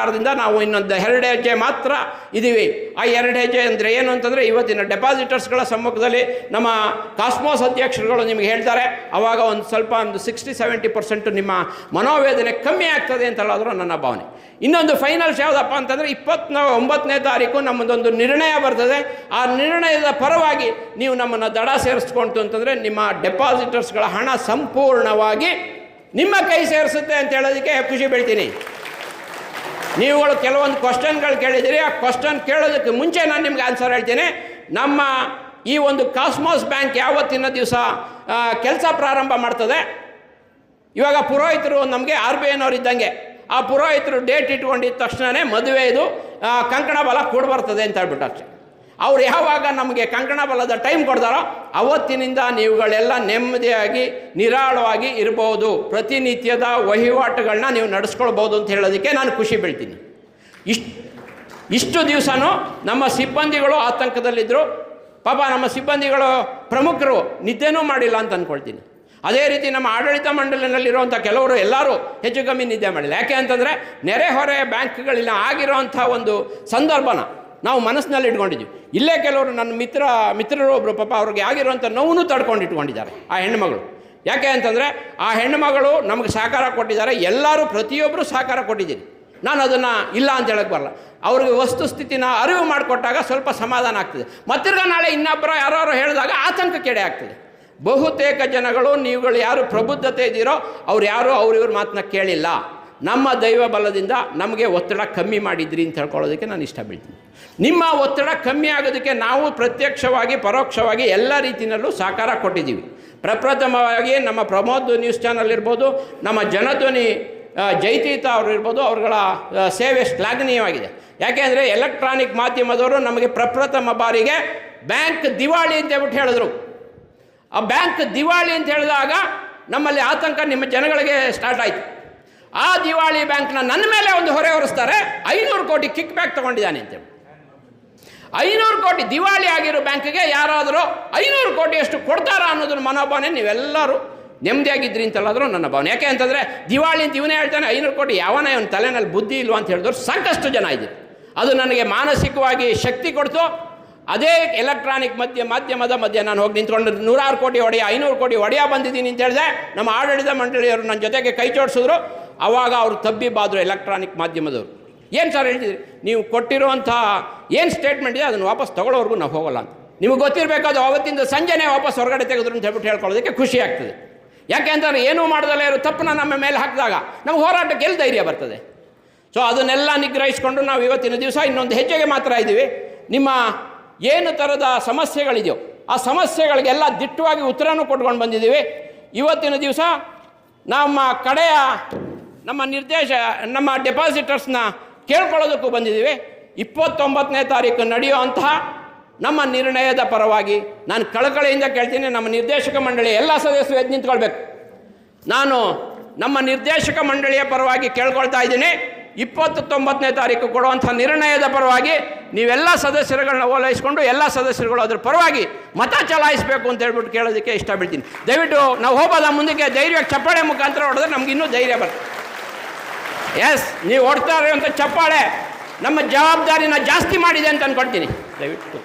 ಸರ್ಕಾರದಿಂದ ನಾವು ಇನ್ನೊಂದು ಎರಡು ಹೆಜ್ಜೆ ಮಾತ್ರ ಇದ್ದೀವಿ. ಆ ಎರಡು ಹೆಜ್ಜೆ ಅಂದರೆ ಏನು ಅಂತಂದರೆ ಇವತ್ತಿನ ಡೆಪಾಸಿಟರ್ಸ್ಗಳ ಸಮ್ಮುಖದಲ್ಲಿ ನಮ್ಮ ಕಾಸ್ಮೋಸ್ ಅಧ್ಯಕ್ಷರುಗಳು ನಿಮಗೆ ಹೇಳ್ತಾರೆ ಆವಾಗ ಒಂದು ಸ್ವಲ್ಪ ಒಂದು ಸಿಕ್ಸ್ಟಿ ಸೆವೆಂಟಿ ಪರ್ಸೆಂಟು ನಿಮ್ಮ ಮನೋವೇದನೆ ಕಮ್ಮಿ ಆಗ್ತದೆ ಅಂತ ಹೇಳೋದ್ರು ನನ್ನ ಭಾವನೆ. ಇನ್ನೊಂದು ಫೈನಲ್ಸ್ ಯಾವುದಪ್ಪ ಅಂತಂದರೆ ಇಪ್ಪತ್ನ ಒಂಬತ್ತನೇ ತಾರೀಕು ನಮ್ಮದೊಂದು ನಿರ್ಣಯ ಬರ್ತದೆ. ಆ ನಿರ್ಣಯದ ಪರವಾಗಿ ನೀವು ನಮ್ಮನ್ನು ದಡ ಸೇರಿಸ್ಕೊಂತು ಅಂತಂದರೆ ನಿಮ್ಮ ಡೆಪಾಸಿಟರ್ಸ್ಗಳ ಹಣ ಸಂಪೂರ್ಣವಾಗಿ ನಿಮ್ಮ ಕೈ ಸೇರಿಸುತ್ತೆ ಅಂತ ಹೇಳೋದಕ್ಕೆ ಖುಷಿ ಬೀಳ್ತೀನಿ. ನೀವುಗಳು ಕೆಲವೊಂದು ಕ್ವಶನ್ಗಳು ಕೇಳಿದ್ದೀರಿ, ಆ ಕ್ವಶನ್ ಕೇಳೋದಕ್ಕೆ ಮುಂಚೆ ನಾನು ನಿಮ್ಗೆ ಆನ್ಸರ್ ಹೇಳ್ತೀನಿ. ನಮ್ಮ ಈ ಒಂದು ಕಾಸ್ಮೋಸ್ ಬ್ಯಾಂಕ್ ಯಾವತ್ತಿನ ದಿವಸ ಕೆಲಸ ಪ್ರಾರಂಭ ಮಾಡ್ತದೆ? ಇವಾಗ ಪುರೋಹಿತರು ನಮಗೆ ಆರ್ ಬಿ ಐನವ್ರು ಇದ್ದಂಗೆ. ಆ ಪುರೋಹಿತರು ಡೇಟ್ ಇಟ್ಕೊಂಡಿದ್ದ ತಕ್ಷಣವೇ ಮದುವೆ ಇದು ಕಂಕಣ ಬಲ ಕೂಡ ಬರ್ತದೆ ಅಂತ ಹೇಳ್ಬಿಟ್ಟು ಅಷ್ಟೇ. ಅವ್ರು ಯಾವಾಗ ನಮಗೆ ಕಂಕಣ ಬಲದ ಟೈಮ್ ಕೊಡ್ತಾರೋ ಅವತ್ತಿನಿಂದ ನೀವುಗಳೆಲ್ಲ ನೆಮ್ಮದಿಯಾಗಿ, ನಿರಾಳವಾಗಿ ಇರ್ಬೋದು. ಪ್ರತಿನಿತ್ಯದ ವಹಿವಾಟುಗಳನ್ನ ನೀವು ನಡೆಸ್ಕೊಳ್ಬೋದು ಅಂತ ಹೇಳೋದಕ್ಕೆ ನಾನು ಖುಷಿ ಬೀಳ್ತೀನಿ. ಇಷ್ಟು ಇಷ್ಟು ದಿವಸನೂ ನಮ್ಮ ಸಿಬ್ಬಂದಿಗಳು ಆತಂಕದಲ್ಲಿದ್ದರು ಪಾಪ ನಮ್ಮ ಸಿಬ್ಬಂದಿಗಳು ಪ್ರಮುಖರು, ನಿದ್ದೆನೂ ಮಾಡಿಲ್ಲ ಅಂತ ಅಂದ್ಕೊಳ್ತೀನಿ ಅದೇ ರೀತಿ ನಮ್ಮ ಆಡಳಿತ ಮಂಡಳಿನಲ್ಲಿರುವಂಥ ಕೆಲವರು ಎಲ್ಲರೂ ಹೆಚ್ಚು ಕಮ್ಮಿ ನಿದ್ದೆ ಮಾಡಿಲ್ಲ. ಯಾಕೆ ಅಂತಂದರೆ ನೆರೆಹೊರೆ ಬ್ಯಾಂಕ್ಗಳಿಲ್ಲ ಆಗಿರೋವಂಥ ಒಂದು ಸಂದರ್ಭನ ನಾವು ಮನಸ್ಸಿನಲ್ಲಿ ಇಟ್ಕೊಂಡಿದ್ದೀವಿ ಇಲ್ಲೇ ಕೆಲವರು ನನ್ನ ಮಿತ್ರ, ಮಿತ್ರರು ಒಬ್ಬರು ಪಾಪ ಅವ್ರಿಗೆ ಆಗಿರುವಂಥ ನೋವು ತಡ್ಕೊಂಡು ಇಟ್ಕೊಂಡಿದ್ದಾರೆ, ಆ ಹೆಣ್ಣುಮಗಳು ಯಾಕೆ ಅಂತಂದರೆ, ಆ ಹೆಣ್ಣುಮಗಳು ನಮಗೆ ಸಹಕಾರ ಕೊಟ್ಟಿದ್ದಾರೆ, ಎಲ್ಲರೂ ಪ್ರತಿಯೊಬ್ಬರು ಸಹಕಾರ ಕೊಟ್ಟಿದ್ದೀರಿ ನಾನು ಅದನ್ನು ಇಲ್ಲ ಅಂತ ಹೇಳಕ್ಕೆ ಬರಲ್ಲ. ಅವ್ರಿಗೆ ವಸ್ತುಸ್ಥಿತಿನ ಅರಿವು ಮಾಡಿಕೊಟ್ಟಾಗ ಸ್ವಲ್ಪ ಸಮಾಧಾನ ಆಗ್ತದೆ. ಮತ್ತಿರ್ಗ ನಾಳೆ ಇನ್ನೊಬ್ಬರ ಯಾರು ಹೇಳಿದಾಗ ಆತಂಕ ಕೆಡೆ ಆಗ್ತದೆ. ಬಹುತೇಕ ಜನಗಳು ನೀವುಗಳು ಯಾರು ಪ್ರಬುದ್ಧತೆ ಇದ್ದೀರೋ, ಅವ್ರು ಯಾರೂ ಅವ್ರಿವ್ರ ಮಾತನ್ನ ಕೇಳಿಲ್ಲ. ನಮ್ಮ ದೈವ ಬಲದಿಂದ ನಮಗೆ ಒತ್ತಡ ಕಮ್ಮಿ ಮಾಡಿದ್ರಿ ಅಂತ ಹೇಳ್ಕೊಳ್ಳೋದಕ್ಕೆ ನಾನು ಇಷ್ಟಪಡ್ತೀನಿ. ನಿಮ್ಮ ಒತ್ತಡ ಕಮ್ಮಿ ಆಗೋದಕ್ಕೆ ನಾವು ಪ್ರತ್ಯಕ್ಷವಾಗಿ, ಪರೋಕ್ಷವಾಗಿ ಎಲ್ಲ ರೀತಿಯಲ್ಲೂ ಸಹಕಾರ ಕೊಟ್ಟಿದ್ದೀವಿ. ಪ್ರಪ್ರಥಮವಾಗಿ ನಮ್ಮ ಪ್ರಮೋದ್ ನ್ಯೂಸ್ ಚಾನಲ್ ಇರ್ಬೋದು, ನಮ್ಮ ಜನಧ್ವನಿ ಜೈತೀತ ಅವರು ಇರ್ಬೋದು, ಅವರುಗಳ ಸೇವೆ ಶ್ಲಾಘನೀಯವಾಗಿದೆ. ಯಾಕೆಂದರೆ ಎಲೆಕ್ಟ್ರಾನಿಕ್ ಮಾಧ್ಯಮದವರು ನಮಗೆ ಪ್ರಪ್ರಥಮ ಬಾರಿಗೆ ಬ್ಯಾಂಕ್ ದಿವಾಳಿ ಅಂತ ಹೇಳ್ಬಿಟ್ಟು ಹೇಳಿದ್ರು. ಆ ಬ್ಯಾಂಕ್ ದಿವಾಳಿ ಅಂತ ಹೇಳಿದಾಗ ನಮ್ಮಲ್ಲಿ ಆತಂಕ ನಿಮ್ಮ ಜನಗಳಿಗೆ ಸ್ಟಾರ್ಟ್ ಆಯಿತು. ಆ ದಿವಾಳಿ ಬ್ಯಾಂಕ್ನ ನನ್ನ ಮೇಲೆ ಒಂದು ಹೊರೆ ಹೊರಿಸ್ತಾರೆ. ಐನೂರು ಕೋಟಿ ಕಿಕ್ ಬ್ಯಾಕ್ ತೊಗೊಂಡಿದ್ದಾನೆ ಅಂತೇಳಿ ಐನೂರು ಕೋಟಿ ದಿವಾಳಿ ಆಗಿರೋ ಬ್ಯಾಂಕಿಗೆ ಯಾರಾದರೂ ಐನೂರು ಕೋಟಿಯಷ್ಟು ಕೊಡ್ತಾರಾ ಅನ್ನೋದ್ರ ಮನೋಭಾವನೆ ನೀವೆಲ್ಲರೂ ನೆಮ್ಮದಿಯಾಗಿದ್ರಿ ಅಂತಲ್ಲಾದರೂ ನನ್ನ ಭಾವನೆ. ಯಾಕೆ ಅಂತಂದರೆ ದಿವಾಳಿ ಅಂತ ಇವನೇ ಹೇಳ್ತಾನೆ, ಐನೂರು ಕೋಟಿ ಯಾವನೇ ಇವನ ತಲೆನಲ್ಲಿ ಬುದ್ಧಿ ಇಲ್ವಾ ಅಂತ ಹೇಳಿದ್ರು ಸಾಕಷ್ಟು ಜನ ಇದೆ ಅದು ನನಗೆ ಮಾನಸಿಕವಾಗಿ ಶಕ್ತಿ ಕೊಡ್ತು. ಅದೇ ಎಲೆಕ್ಟ್ರಾನಿಕ್ ಮಧ್ಯ ಮಾಧ್ಯಮದ ಮಧ್ಯೆ ನಾನು ಹೋಗಿ ನಿಂತ್ಕೊಂಡು ನೂರಾರು ಕೋಟಿ ಒಡೆಯ ಐನೂರು ಕೋಟಿ ಒಡೆಯ ಬಂದಿದ್ದೀನಿ ಅಂತ ಹೇಳಿದೆ. ನಮ್ಮ ಆಡಳಿತ ಮಂಡಳಿಯವರು ನನ್ನ ಜೊತೆಗೆ ಕೈ ಜೋಡಿಸಿದ್ರು. ಆವಾಗ ಅವರು ತಬ್ಬಿ ಬಾದ್ರು ಎಲೆಕ್ಟ್ರಾನಿಕ್ ಮಾಧ್ಯಮದವರು. ಏನು ಸರ್ ಹೇಳ್ತಿದ್ರಿ? ನೀವು ಕೊಟ್ಟಿರುವಂಥ ಏನು ಸ್ಟೇಟ್ಮೆಂಟ್ ಇದೆ, ಅದನ್ನು ವಾಪಸ್ ತಗೊಳ್ಳೋವರೆಗೂ ನಾವು ಹೋಗಲ್ಲ ಅಂತ. ನಿಮಗೆ ಗೊತ್ತಿರಬೇಕಾದ ಅವತ್ತಿಂದ ಸಂಜೆನೇ ವಾಪಸ್ ಹೊರಗಡೆ ತೆಗೆದ್ರು ಅಂತ ಹೇಳ್ಬಿಟ್ಟು ಹೇಳ್ಕೊಳ್ಳೋದಕ್ಕೆ ಖುಷಿ ಆಗ್ತದೆ. ಯಾಕೆ ಅಂತಂದರೆ ಏನೂ ಮಾಡ್ದಲೇ ಇರೋ ತಪ್ಪನ್ನ ನಮ್ಮ ಮೇಲೆ ಹಾಕಿದಾಗ ನಮ್ಗೆ ಹೋರಾಟಕ್ಕೆ ಎಲ್ಲಿ ಧೈರ್ಯ ಬರ್ತದೆ? ಸೊ ಅದನ್ನೆಲ್ಲ ನಿಗ್ರಹಿಸಿಕೊಂಡು ನಾವು ಇವತ್ತಿನ ದಿವಸ ಇನ್ನೊಂದು ಹೆಜ್ಜೆಗೆ ಮಾತ್ರ ಇದ್ದೀವಿ. ನಿಮ್ಮ ಏನು ಥರದ ಸಮಸ್ಯೆಗಳಿದೆಯೋ, ಆ ಸಮಸ್ಯೆಗಳಿಗೆಲ್ಲ ದಿಟ್ಟವಾಗಿ ಉತ್ತರನೂ ಕೊಟ್ಕೊಂಡು ಬಂದಿದ್ದೀವಿ. ಇವತ್ತಿನ ದಿವಸ ನಮ್ಮ ಕಡೆಯ ನಮ್ಮ ನಿರ್ದೇಶ, ನಮ್ಮ ಡೆಪಾಸಿಟರ್ಸ್ನ ಕೇಳ್ಕೊಳ್ಳೋದಕ್ಕೂ ಬಂದಿದ್ದೀವಿ. ಇಪ್ಪತ್ತೊಂಬತ್ತನೇ ತಾರೀಕು ನಡೆಯುವಂತಹ ನಮ್ಮ ನಿರ್ಣಯದ ಪರವಾಗಿ ನಾನು ಕಳಕಳಿಯಿಂದ ಕೇಳ್ತೀನಿ, ನಮ್ಮ ನಿರ್ದೇಶಕ ಮಂಡಳಿ ಎಲ್ಲ ಸದಸ್ಯರು ಎದ್ದು ನಿಂತ್ಕೊಳ್ಬೇಕು. ನಾನು ನಮ್ಮ ನಿರ್ದೇಶಕ ಮಂಡಳಿಯ ಪರವಾಗಿ ಕೇಳ್ಕೊಳ್ತಾ ಇದ್ದೀನಿ. ಇಪ್ಪತ್ತೊಂಬತ್ತನೇ ತಾರೀಕು ಕೊಡುವಂಥ ನಿರ್ಣಯದ ಪರವಾಗಿ ನೀವೆಲ್ಲ ಸದಸ್ಯರುಗಳನ್ನ ಓಲೈಸ್ಕೊಂಡು ಎಲ್ಲ ಸದಸ್ಯರುಗಳು ಅದ್ರ ಪರವಾಗಿ ಮತ ಚಲಾಯಿಸಬೇಕು ಅಂತ ಹೇಳ್ಬಿಟ್ಟು ಕೇಳೋದಕ್ಕೆ ಇಷ್ಟ ದಯವಿಟ್ಟು ನಾವು ಹೋಗೋದ ಮುಂದಕ್ಕೆ ಧೈರ್ಯ ಚಪ್ಪಾಳೆ ಮುಖಾಂತರ ಹೊಡೆದ್ರೆ ನಮ್ಗೆ ಇನ್ನೂ ಧೈರ್ಯ ಬರ್ತದೆ ಎಸ್ ನೀವು ಹೊಡ್ತಾ ಇರುವಂಥ ಚಪ್ಪಾಳೆ ನಮ್ಮ ಜವಾಬ್ದಾರಿನ ಜಾಸ್ತಿ ಮಾಡಿದೆ ಅಂತ ಅಂದ್ಕೊಳ್ತೀನಿ ದಯವಿಟ್ಟು.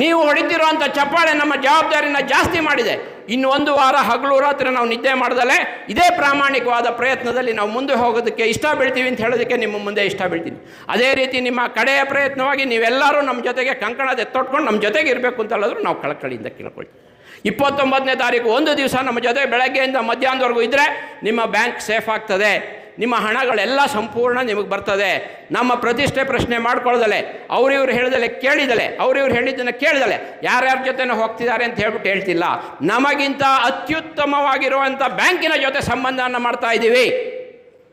ನೀವು ಹೊಡಿತಿರುವಂಥ ಚಪ್ಪಾಳೆ ನಮ್ಮ ಜವಾಬ್ದಾರಿನ ಜಾಸ್ತಿ ಮಾಡಿದೆ. ಇನ್ನು ಒಂದು ವಾರ ಹಗಲು ರಾತ್ರಿ ನಾವು ನಿದ್ದೆ ಮಾಡ್ದಲೇ ಇದೇ ಪ್ರಾಮಾಣಿಕವಾದ ಪ್ರಯತ್ನದಲ್ಲಿ ನಾವು ಮುಂದೆ ಹೋಗೋದಕ್ಕೆ ಇಷ್ಟ ಬೀಳ್ತೀವಿ ಅಂತ ಹೇಳೋದಕ್ಕೆ ನಿಮ್ಮ ಮುಂದೆ ಇಷ್ಟ ಬೀಳ್ತೀನಿ. ಅದೇ ರೀತಿ ನಿಮ್ಮ ಕಡೆಯ ಪ್ರಯತ್ನವಾಗಿ ನೀವೆಲ್ಲರೂ ನಮ್ಮ ಜೊತೆಗೆ ಕಂಕಣದ ಎತ್ತೊಟ್ಕೊಂಡು ನಮ್ಮ ಜೊತೆಗೆ ಇರಬೇಕು ಅಂತ ಹೇಳಿದ್ರು ನಾವು ಕಳಕಳಿಯಿಂದ ಕೇಳ್ಕೊಳ್ತೀವಿ. ಇಪ್ಪತ್ತೊಂಬತ್ತನೇ ತಾರೀಕು ಒಂದು ದಿವಸ ನಮ್ಮ ಜೊತೆ ಬೆಳಗ್ಗೆಯಿಂದ ಮಧ್ಯಾಹ್ನದವರೆಗೂ ಇದ್ದರೆ ನಿಮ್ಮ ಬ್ಯಾಂಕ್ ಸೇಫ್ ಆಗ್ತದೆ. ನಿಮ್ಮ ಹಣಗಳೆಲ್ಲ ಸಂಪೂರ್ಣ ನಿಮಗೆ ಬರ್ತದೆ. ನಮ್ಮ ಪ್ರತಿಷ್ಠೆ ಪ್ರಶ್ನೆ ಮಾಡ್ಕೊಳ್ಳ್ದಲೆ, ಅವ್ರಿವ್ರು ಹೇಳಿದಲೆ ಕೇಳಿದಲೆ, ಅವ್ರಿವ್ರು ಹೇಳಿದ್ದನ್ನು ಕೇಳಿದಲೆ, ಯಾರ್ಯಾರ ಜೊತೆ ಹೋಗ್ತಿದ್ದಾರೆ ಅಂತ ಹೇಳ್ಬಿಟ್ಟು ಹೇಳ್ತಿಲ್ಲ. ನಮಗಿಂತ ಅತ್ಯುತ್ತಮವಾಗಿರುವಂಥ ಬ್ಯಾಂಕಿನ ಜೊತೆ ಸಂಬಂಧವನ್ನು ಮಾಡ್ತಾ ಇದ್ದೀವಿ.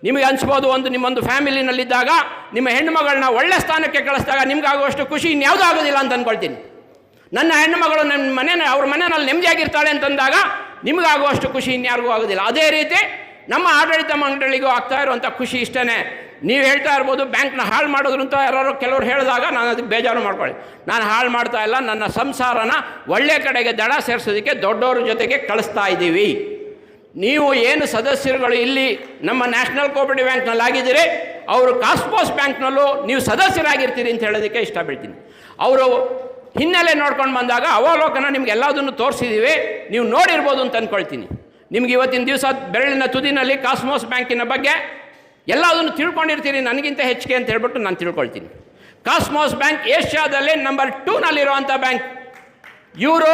ನಿಮಗೆ ಅನಿಸ್ಬೋದು ಒಂದು ನಿಮ್ಮೊಂದು ಫ್ಯಾಮಿಲಿನಲ್ಲಿದ್ದಾಗ, ನಿಮ್ಮ ಹೆಣ್ಣುಮಗಳನ್ನ ಒಳ್ಳೆ ಸ್ಥಾನಕ್ಕೆ ಕಳಿಸಿದಾಗ ನಿಮ್ಗಾಗುವಷ್ಟು ಖುಷಿ ಇನ್ಯಾವುದೂ ಆಗೋದಿಲ್ಲ ಅಂತ ಅಂದ್ಕೊಳ್ತೀನಿ ನನ್ನ ಹೆಣ್ಣುಮಗಳು ನನ್ನ ಮನೆ ಅವ್ರ ಮನೆಯಲ್ಲಿ ನೆಮ್ಮದಿಯಾಗಿರ್ತಾಳೆ ಅಂತಂದಾಗ ನಿಮಗಾಗುವಷ್ಟು ಖುಷಿ ಇನ್ಯಾರಿಗೂ ಆಗೋದಿಲ್ಲ. ಅದೇ ರೀತಿ ನಮ್ಮ ಆಡಳಿತ ಮಂಡಳಿಗೂ ಆಗ್ತಾ ಇರುವಂಥ ಖುಷಿ ಇಷ್ಟೇ ನೀವು ಹೇಳ್ತಾ ಇರ್ಬೋದು, ಬ್ಯಾಂಕ್ನ ಹಾಳು ಮಾಡೋದ್ರಂತ ಅಂತ ಯಾರು ಕೆಲವ್ರು ಹೇಳಿದಾಗ ನಾನು ಅದಕ್ಕೆ ಬೇಜಾರು ಮಾಡ್ಕೊಳ್ಳಿ. ನಾನು ಹಾಳು ಮಾಡ್ತಾ ಇಲ್ಲ, ನನ್ನ ಸಂಸಾರನ ಒಳ್ಳೆ ಕಡೆಗೆ ದಡ ಸೇರಿಸೋದಕ್ಕೆ ದೊಡ್ಡವ್ರ ಜೊತೆಗೆ ಕಳಿಸ್ತಾ ಇದ್ದೀವಿ. ನೀವು ಏನು ಸದಸ್ಯರುಗಳು ಇಲ್ಲಿ ನಮ್ಮ ನ್ಯಾಷನಲ್ ಕೋಪರೇಟಿವ್ ಬ್ಯಾಂಕ್ನಲ್ಲಿ ಆಗಿದ್ದೀರಿ, ಅವರು ಕಾಸ್ಮೋಸ್ ಬ್ಯಾಂಕ್ನಲ್ಲೂ ನೀವು ಸದಸ್ಯರಾಗಿರ್ತೀರಿ ಅಂತ ಹೇಳೋದಕ್ಕೆ ಇಷ್ಟ ಬೀಳ್ತೀನಿ ಅವರು ಹಿನ್ನೆಲೆ ನೋಡ್ಕೊಂಡು ಬಂದಾಗ ಅವಲೋಕನ ನಿಮ್ಗೆ ಎಲ್ಲದನ್ನು ತೋರಿಸಿದ್ದೀವಿ ನೀವು ನೋಡಿರ್ಬೋದು ಅಂತ ಅಂದ್ಕೊಳ್ತೀನಿ ನಿಮ್ಗೆ ಇವತ್ತಿನ ದಿವಸ ಬೆರಳಿನ ತುದಿನಲ್ಲಿ ಕಾಸ್ಮೋಸ್ ಬ್ಯಾಂಕಿನ ಬಗ್ಗೆ ಎಲ್ಲದನ್ನು ತಿಳ್ಕೊಂಡಿರ್ತೀರಿ, ನನಗಿಂತ ಹೆಚ್ಚಿಗೆ ಅಂತ ಹೇಳ್ಬಿಟ್ಟು ನಾನು ತಿಳ್ಕೊಳ್ತೀನಿ. ಕಾಸ್ಮೋಸ್ ಬ್ಯಾಂಕ್ ಏಷ್ಯಾದಲ್ಲೇ ನಂಬರ್ ಟೂನಲ್ಲಿರುವಂಥ ಬ್ಯಾಂಕ್. ಇವರು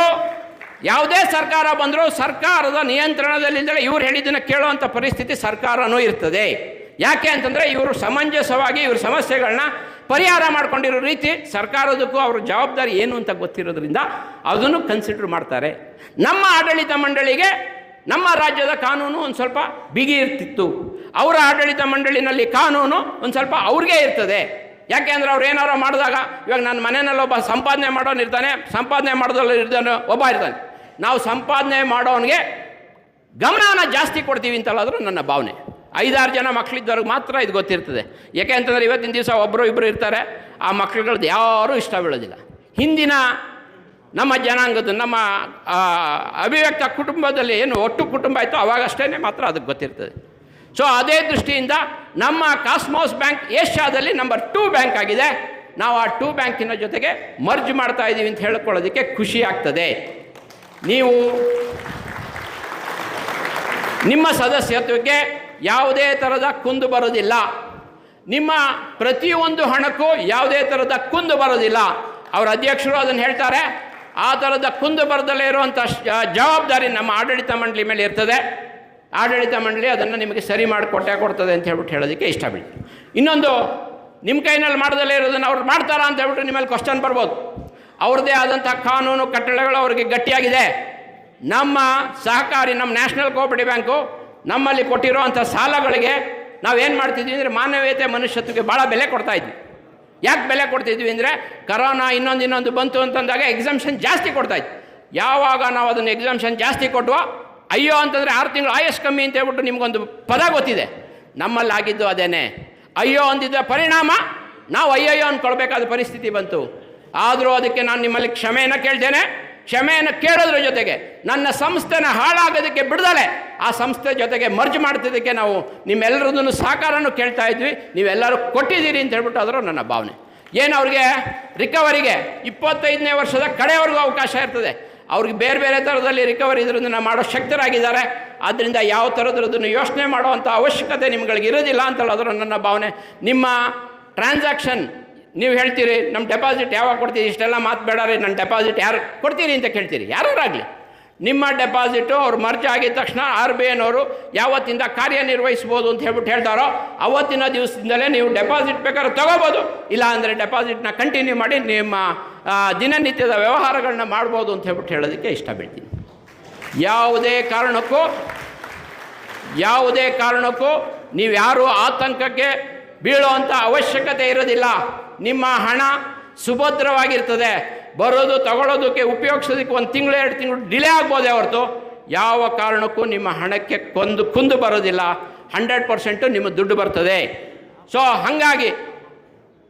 ಯಾವುದೇ ಸರ್ಕಾರ ಬಂದರೂ ಸರ್ಕಾರದ ನಿಯಂತ್ರಣದಲ್ಲಿದ್ದರೆ ಇವ್ರು ಹೇಳಿದ್ದನ್ನು ಕೇಳುವಂಥ ಪರಿಸ್ಥಿತಿ ಸರ್ಕಾರನೂ ಇರ್ತದೆ. ಯಾಕೆ ಅಂತಂದರೆ ಇವರು ಸಮಂಜಸವಾಗಿ ಇವ್ರ ಸಮಸ್ಯೆಗಳನ್ನ ಪರಿಹಾರ ಮಾಡ್ಕೊಂಡಿರೋ ರೀತಿ ಸರ್ಕಾರದಕ್ಕೂ ಅವ್ರ ಜವಾಬ್ದಾರಿ ಏನು ಅಂತ ಗೊತ್ತಿರೋದ್ರಿಂದ ಅದನ್ನು ಕನ್ಸಿಡರ್ ಮಾಡ್ತಾರೆ. ನಮ್ಮ ಆಡಳಿತ ಮಂಡಳಿಗೆ ನಮ್ಮ ರಾಜ್ಯದ ಕಾನೂನು ಒಂದು ಸ್ವಲ್ಪ ಬಿಗಿ ಇರ್ತಿತ್ತು. ಅವರ ಆಡಳಿತ ಮಂಡಳಿನಲ್ಲಿ ಕಾನೂನು ಒಂದು ಸ್ವಲ್ಪ ಅವ್ರಿಗೆ ಇರ್ತದೆ. ಯಾಕೆ ಅಂದರೆ ಅವ್ರು ಏನಾರು ಮಾಡಿದಾಗ ಇವಾಗ ನನ್ನ ಮನೆಯಲ್ಲಿ ಒಬ್ಬ ಸಂಪಾದನೆ ಮಾಡೋನು ಇರ್ತಾನೆ, ಸಂಪಾದನೆ ಮಾಡೋದ್ರಲ್ಲಿ ಇರ್ತಾನೆ, ಒಬ್ಬ ಇರ್ತಾನೆ. ನಾವು ಸಂಪಾದನೆ ಮಾಡೋನಿಗೆ ಗಮನನ ಜಾಸ್ತಿ ಕೊಡ್ತೀವಿ ಅಂತಲ್ಲಾದರೂ ನನ್ನ ಭಾವನೆ. ಐದಾರು ಜನ ಮಕ್ಕಳಿದ್ದವ್ರಿಗೆ ಮಾತ್ರ ಇದು ಗೊತ್ತಿರ್ತದೆ. ಯಾಕೆ ಅಂತಂದರೆ ಇವತ್ತಿನ ದಿವಸ ಒಬ್ಬರು ಇಬ್ಬರು ಇರ್ತಾರೆ. ಆ ಮಕ್ಕಳುಗಳದ್ದು ಯಾರೂ ಇಷ್ಟ ಬೀಳೋದಿಲ್ಲ. ಹಿಂದಿನ ನಮ್ಮ ಜನಾಂಗದ ನಮ್ಮ ಅಭಿವ್ಯಕ್ತ ಕುಟುಂಬದಲ್ಲಿ ಏನು ಒಟ್ಟು ಕುಟುಂಬ ಆಯಿತು ಅವಾಗಷ್ಟೇ ಮಾತ್ರ ಅದಕ್ಕೆ ಗೊತ್ತಿರ್ತದೆ. ಸೊ ಅದೇ ದೃಷ್ಟಿಯಿಂದ ನಮ್ಮ ಕಾಸ್ಮೋಸ್ ಬ್ಯಾಂಕ್ ಏಷ್ಯಾದಲ್ಲಿ ನಂಬರ್ ಟೂ ಬ್ಯಾಂಕ್ ಆಗಿದೆ. ನಾವು ಆ ಟೂ ಬ್ಯಾಂಕಿನ ಜೊತೆಗೆ ಮರ್ಜ್ ಮಾಡ್ತಾ ಇದ್ದೀವಿ ಅಂತ ಹೇಳ್ಕೊಳ್ಳೋದಕ್ಕೆ ಖುಷಿ ಆಗ್ತದೆ. ನೀವು ನಿಮ್ಮ ಸದಸ್ಯತ್ವಕ್ಕೆ ಯಾವುದೇ ಥರದ ಕುಂದು ಬರೋದಿಲ್ಲ. ನಿಮ್ಮ ಪ್ರತಿಯೊಂದು ಹಣಕ್ಕೂ ಯಾವುದೇ ಥರದ ಕುಂದು ಬರೋದಿಲ್ಲ. ಅವರ ಅಧ್ಯಕ್ಷರು ಅದನ್ನು ಹೇಳ್ತಾರೆ ಆ ಥರದ ಕುಂದು ಬರದಲ್ಲೇ ಇರುವಂಥ ಜವಾಬ್ದಾರಿ ನಮ್ಮ ಆಡಳಿತ ಮಂಡಳಿ ಮೇಲೆ ಇರ್ತದೆ. ಆಡಳಿತ ಮಂಡಳಿ ಅದನ್ನು ನಿಮಗೆ ಸರಿ ಮಾಡಿ ಕೊಟ್ಟೆ ಕೊಡ್ತದೆ ಅಂತ ಹೇಳ್ಬಿಟ್ಟು ಹೇಳೋದಕ್ಕೆ ಇಷ್ಟ ಬಿಡ್ತು ಇನ್ನೊಂದು, ನಿಮ್ಮ ಕೈನಲ್ಲಿ ಮಾಡದಲ್ಲೇ ಇರೋದನ್ನು ಅವ್ರು ಮಾಡ್ತಾರಾ ಅಂತ ಹೇಳ್ಬಿಟ್ಟು ನಿಮ್ಮಲ್ಲಿ ಕ್ವಶನ್ ಬರ್ಬೋದು. ಅವ್ರದ್ದೇ ಆದಂಥ ಕಾನೂನು ಕಟ್ಟಳೆಗಳು ಅವರಿಗೆ ಗಟ್ಟಿಯಾಗಿದೆ. ನಮ್ಮ ಸಹಕಾರಿ, ನಮ್ಮ ನ್ಯಾಷನಲ್ ಕೋಆಪರೇಟಿವ್ ಬ್ಯಾಂಕು ನಮ್ಮಲ್ಲಿ ಕೊಟ್ಟಿರುವಂಥ ಸಾಲಗಳಿಗೆ ನಾವೇನು ಮಾಡ್ತಿದ್ವಿ ಅಂದರೆ ಮಾನವೀಯತೆ ಮನುಷ್ಯತ್ವಕ್ಕೆ ಭಾಳ ಬೆಲೆ ಕೊಡ್ತಾ ಇದ್ವಿ. ಯಾಕೆ ಬೆಲೆ ಕೊಡ್ತಿದ್ವಿ ಅಂದರೆ ಕರೋನಾ ಇನ್ನೊಂದು ಇನ್ನೊಂದು ಬಂತು ಅಂತಂದಾಗ ಎಕ್ಸಾಮ್ಷನ್ ಜಾಸ್ತಿ ಕೊಡ್ತಾ ಇದ್ವಿ ಯಾವಾಗ ನಾವು ಅದನ್ನು ಎಕ್ಸಾಮ್ಷನ್ ಜಾಸ್ತಿ ಕೊಟ್ವೋ, ಅಯ್ಯೋ ಅಂತಂದರೆ ಆರು ತಿಂಗಳು ಆಯಸ್ ಕಮ್ಮಿ ಅಂತ ಹೇಳ್ಬಿಟ್ಟು ನಿಮಗೊಂದು ಪದ ಗೊತ್ತಿದೆ. ನಮ್ಮಲ್ಲಿ ಆಗಿದ್ದು ಅದೇನೆ. ಅಯ್ಯೋ ಅಂದಿದ್ದ ಪರಿಣಾಮ, ನಾವು ಅಯ್ಯಯ್ಯೋ ಅಂದ್ಕೊಳ್ಬೇಕಾದ ಪರಿಸ್ಥಿತಿ ಬಂತು. ಆದರೂ ಅದಕ್ಕೆ ನಾನು ನಿಮ್ಮಲ್ಲಿ ಕ್ಷಮೆಯನ್ನು ಕೇಳ್ತೇನೆ. ಕ್ಷಮೆಯನ್ನು ಕೇಳೋದ್ರ ಜೊತೆಗೆ ನನ್ನ ಸಂಸ್ಥೆನ ಹಾಳಾಗೋದಕ್ಕೆ ಬಿಡದಲೆ, ಆ ಸಂಸ್ಥೆ ಜೊತೆಗೆ ಮರ್ಜ್ ಮಾಡ್ತಿದ್ದಕ್ಕೆ ನಾವು ನಿಮ್ಮೆಲ್ಲರದನ್ನು ಸಹಕಾರನೂ ಕೇಳ್ತಾ ಇದ್ವಿ. ನೀವೆಲ್ಲರೂ ಕೊಟ್ಟಿದ್ದೀರಿ ಅಂತ ಹೇಳ್ಬಿಟ್ಟು ಅದರ ನನ್ನ ಭಾವನೆ. ಏನು ಅವ್ರಿಗೆ? ರಿಕವರಿಗೆ. ಇಪ್ಪತ್ತೈದನೇ ವರ್ಷದ ಕಡೆಯವರೆಗೂ ಅವಕಾಶ ಇರ್ತದೆ. ಅವ್ರಿಗೆ ಬೇರೆ ಬೇರೆ ಥರದಲ್ಲಿ ರಿಕವರಿ ಇದರಿಂದ ಮಾಡೋ ಶಕ್ತರಾಗಿದ್ದಾರೆ. ಆದ್ದರಿಂದ ಯಾವ ಥರದ್ರದನ್ನು ಯೋಚನೆ ಮಾಡುವಂಥ ಅವಶ್ಯಕತೆ ನಿಮ್ಗಳಿಗೆ ಇರೋದಿಲ್ಲ ಅಂತಲ್ಲ ಅದರ ನನ್ನ ಭಾವನೆ. ನಿಮ್ಮ ಟ್ರಾನ್ಸಾಕ್ಷನ್ ನೀವು ಹೇಳ್ತೀರಿ ನಮ್ಮ ಡೆಪಾಸಿಟ್ ಯಾವಾಗ ಕೊಡ್ತೀರಿ? ಇಷ್ಟೆಲ್ಲ ಮಾತು ಬೇಡಾರಿ ನನ್ನ ಡೆಪಾಸಿಟ್ ಯಾರು ಕೊಡ್ತೀರಿ ಅಂತ ಕೇಳ್ತೀರಿ. ಯಾರಾಗಲಿ ನಿಮ್ಮ ಡೆಪಾಸಿಟು ಅವ್ರು ಮರ್ಜ್ ಆಗಿದ ತಕ್ಷಣ ಆರ್ ಬಿ ಐನವರು ಯಾವತ್ತಿಂದ ಕಾರ್ಯನಿರ್ವಹಿಸ್ಬೋದು ಅಂತ ಹೇಳ್ಬಿಟ್ಟು ಹೇಳ್ತಾರೋ, ಅವತ್ತಿನ ದಿವಸದಿಂದಲೇ ನೀವು ಡೆಪಾಸಿಟ್ ಬೇಕಾದ್ರೆ ತೊಗೋಬೋದು. ಇಲ್ಲ ಅಂದರೆ ಡೆಪಾಸಿಟ್ನ ಕಂಟಿನ್ಯೂ ಮಾಡಿ ನಿಮ್ಮ ದಿನನಿತ್ಯದ ವ್ಯವಹಾರಗಳನ್ನ ಮಾಡ್ಬೋದು ಅಂತ ಹೇಳ್ಬಿಟ್ಟು ಹೇಳೋದಕ್ಕೆ ಇಷ್ಟ ಬೀಳ್ತೀನಿ ಯಾವುದೇ ಕಾರಣಕ್ಕೂ ಯಾವುದೇ ಕಾರಣಕ್ಕೂ ನೀವು ಯಾರೂ ಆತಂಕಕ್ಕೆ ಬೀಳೋ ಅಂಥ ಅವಶ್ಯಕತೆ ಇರೋದಿಲ್ಲ. ನಿಮ್ಮ ಹಣ ಸುಭದ್ರವಾಗಿರ್ತದೆ, ಬರೋದು ತಗೊಳ್ಳೋದಕ್ಕೆ ಉಪಯೋಗಿಸೋದಕ್ಕೆ ಒಂದು ತಿಂಗಳು, ಎರಡು ತಿಂಗಳು ಡಿಲೇ ಆಗ್ಬೋದೇ ಹೊರತು? ಯಾವ ಕಾರಣಕ್ಕೂ ನಿಮ್ಮ ಹಣಕ್ಕೆ ಕೊಂದು, ಕುಂದು ಬರೋದಿಲ್ಲ. ಹಂಡ್ರೆಡ್ ಪರ್ಸೆಂಟು ನಿಮ್ಮ ದುಡ್ಡು ಬರ್ತದೆ. ಸೊ ಹಾಗಾಗಿ